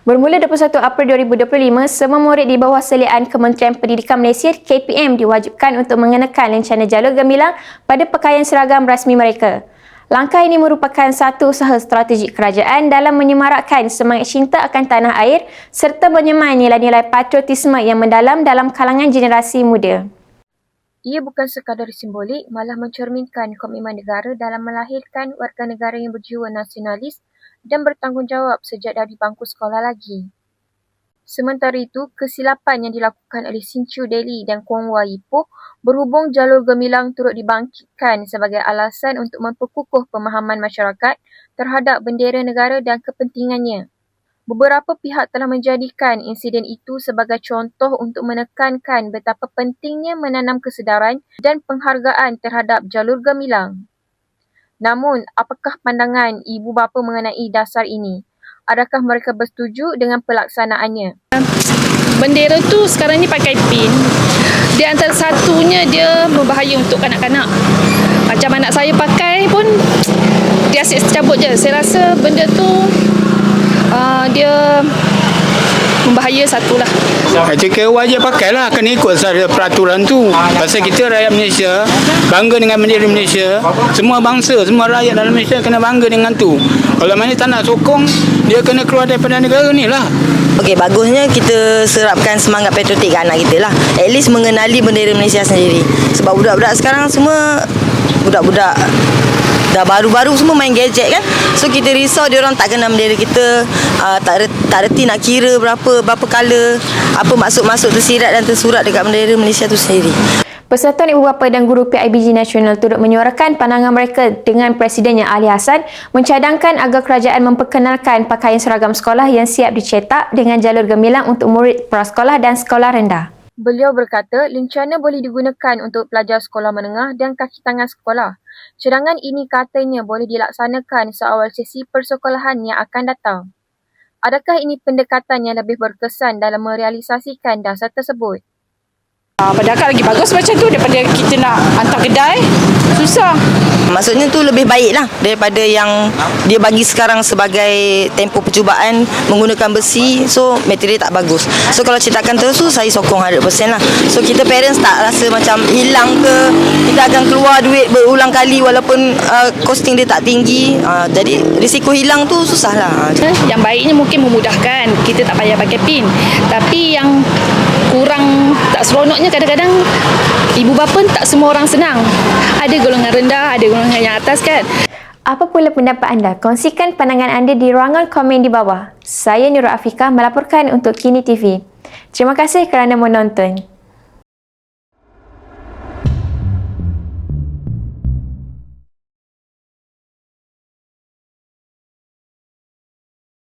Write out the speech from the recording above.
Bermula 21 April 2025, semua murid di bawah seliaan Kementerian Pendidikan Malaysia KPM diwajibkan untuk mengenakan lencana jalur gemilang pada pakaian seragam rasmi mereka. Langkah ini merupakan satu usaha strategik kerajaan dalam menyemarakkan semangat cinta akan tanah air serta menyemai nilai-nilai patriotisme yang mendalam dalam kalangan generasi muda. Ia bukan sekadar simbolik, malah mencerminkan komitmen negara dalam melahirkan warga negara yang berjiwa nasionalis dan bertanggungjawab sejak dari bangku sekolah lagi. Sementara itu, kesilapan yang dilakukan oleh Sinchu Delhi dan Kuang Wah Ipoh berhubung jalur gemilang turut dibangkitkan sebagai alasan untuk memperkukuh pemahaman masyarakat terhadap bendera negara dan kepentingannya. Beberapa pihak telah menjadikan insiden itu sebagai contoh untuk menekankan betapa pentingnya menanam kesedaran dan penghargaan terhadap jalur gemilang. Namun, apakah pandangan ibu bapa mengenai dasar ini? Adakah mereka bersetuju dengan pelaksanaannya? Bendera tu sekarang ni pakai pin. Di antara satunya dia berbahaya untuk kanak-kanak. Macam anak saya pakai pun dia asyik cabut je. Saya rasa benda tu uh, dia membahaya satu lah. Cakap wajib pakai lah. Kena ikut sahaja peraturan tu. Pasal kita rakyat Malaysia, bangga dengan bendera Malaysia. Semua bangsa, semua rakyat dalam Malaysia kena bangga dengan tu. Kalau mana tak nak sokong, dia kena keluar daripada negara ni lah. Okey, bagusnya kita serapkan semangat patriotik ke anak kita lah. At least mengenali bendera Malaysia sendiri. Sebab budak-budak sekarang semua budak-budak dah baru-baru semua main gadget kan. So kita risau dia orang tak kenal bendera kita, uh, tak re- tak reti nak kira berapa berapa color, apa maksud-maksud tersirat dan tersurat dekat bendera Malaysia tu sendiri. Persatuan Ibu Bapa dan Guru PIBG Nasional turut menyuarakan pandangan mereka dengan Presidennya Ali Hassan mencadangkan agar kerajaan memperkenalkan pakaian seragam sekolah yang siap dicetak dengan jalur gemilang untuk murid prasekolah dan sekolah rendah. Beliau berkata, lencana boleh digunakan untuk pelajar sekolah menengah dan kaki tangan sekolah. Cadangan ini katanya boleh dilaksanakan seawal sesi persekolahan yang akan datang. Adakah ini pendekatan yang lebih berkesan dalam merealisasikan dasar tersebut? Uh, pada akak lagi bagus macam tu daripada kita nak hantar kedai. Susah. Maksudnya tu lebih baik lah daripada yang dia bagi sekarang sebagai tempoh percubaan menggunakan besi so material tak bagus. So kalau cetakan terus tu saya sokong 100% lah. So kita parents tak rasa macam hilang ke kita akan keluar duit berulang kali walaupun uh, costing dia tak tinggi. Uh, jadi risiko hilang tu susah lah. Yang baiknya mungkin memudahkan. Kita tak payah pakai pin. Tapi yang kurang tak seronoknya kadang-kadang ibu bapa tak semua orang senang. Ada golongan rendah, ada golongan yang atas kan. Apa pula pendapat anda? Kongsikan pandangan anda di ruangan komen di bawah. Saya Nurul Afika melaporkan untuk Kini TV. Terima kasih kerana menonton.